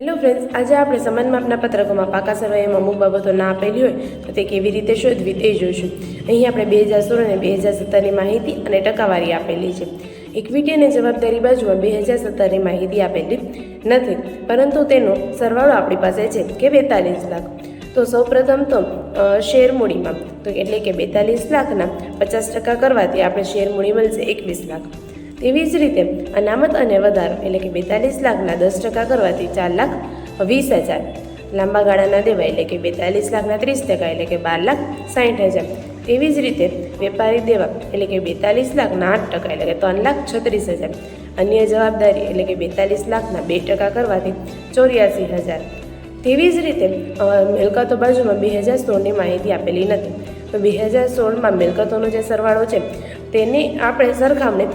Hello friends આજે આપણે સમાન માપના પત્રકોમાં પાકા સરવાઈમાં અમુક બાબતો ના આપેલી હોય તો તે કેવી રીતે શોધવી તે જોઈશું. અહીં આપણે બે હજાર સોળ અને બે હજાર સત્તરની માહિતી અને ટકાવારી આપેલી છે. ઇક્વિટી અને જવાબદારી બાજુમાં બે હજાર સત્તરની માહિતી આપેલી નથી, પરંતુ તેનો સરવાળો આપણી પાસે છે કે બેતાલીસ લાખ. તો સૌપ્રથમ તો શેરમૂડીમાં શેર મૂડીમાં. તો એટલે કે બેતાલીસ લાખના પચાસ ટકા કરવાથી આપણે શેર મૂડી મળશે એકવીસ લાખ. તેવી જ રીતે અનામત અને વધારો એટલે કે બેતાલીસ લાખના દસ ટકા કરવાથી ચાર લાખ વીસ હજાર. લાંબા ગાળાના દેવા એટલે કે બેતાલીસ લાખના ત્રીસ ટકા એટલે કે બાર લાખ સાઠ હજાર. તેવી જ રીતે વેપારી દેવા એટલે કે બેતાલીસ લાખના આઠ ટકા એટલે કે ત્રણ લાખ છત્રીસ હજાર. અન્ય જવાબદારી એટલે કે બેતાલીસ લાખના બે ટકા કરવાથી ચોર્યાસી હજાર. તેવી જ રીતે મિલકતો બાજુમાં બે હજાર સોળની માહિતી આપેલી નથી. તો બે હજાર સોળમાં મિલકતોનો જે સરવાળો છે તેની આપણે સરખામણી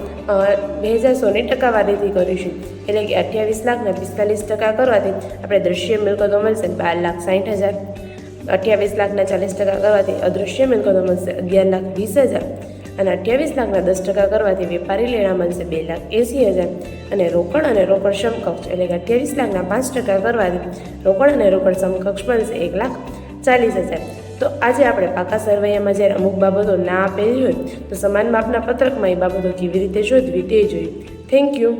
બે હજાર સોની ટકાવારીથી કરીશું. એટલે કે અઠ્યાવીસ લાખના પિસ્તાલીસ ટકા કરવાથી આપણે દૃશ્ય મિલકતો મળશે બાર લાખ સાઠ હજાર. અઠ્યાવીસ લાખના ચાલીસ ટકા કરવાથી અદૃશ્ય મિલકતો મળશે અગિયાર લાખ વીસ હજાર. અને અઠ્યાવીસ લાખના દસ ટકા કરવાથી વેપારી લેણા મળશે બે લાખ એંસી હજાર. અને રોકડ અને રોકડ સમકક્ષ, એટલે કે અઠ્યાવીસ લાખના પાંચ ટકા કરવાથી રોકડ અને રોકડ સમકક્ષ મળશે એક લાખ ચાલીસ હજાર. તો આજે આપણે પાકા સરવૈયામાં જ્યારે અમુક બાબતો ના આપેલી હોય, તો સમાન માપના પત્રકમાં એ બાબતો કેવી રીતે શોધવી તે જોઈએ. Thank you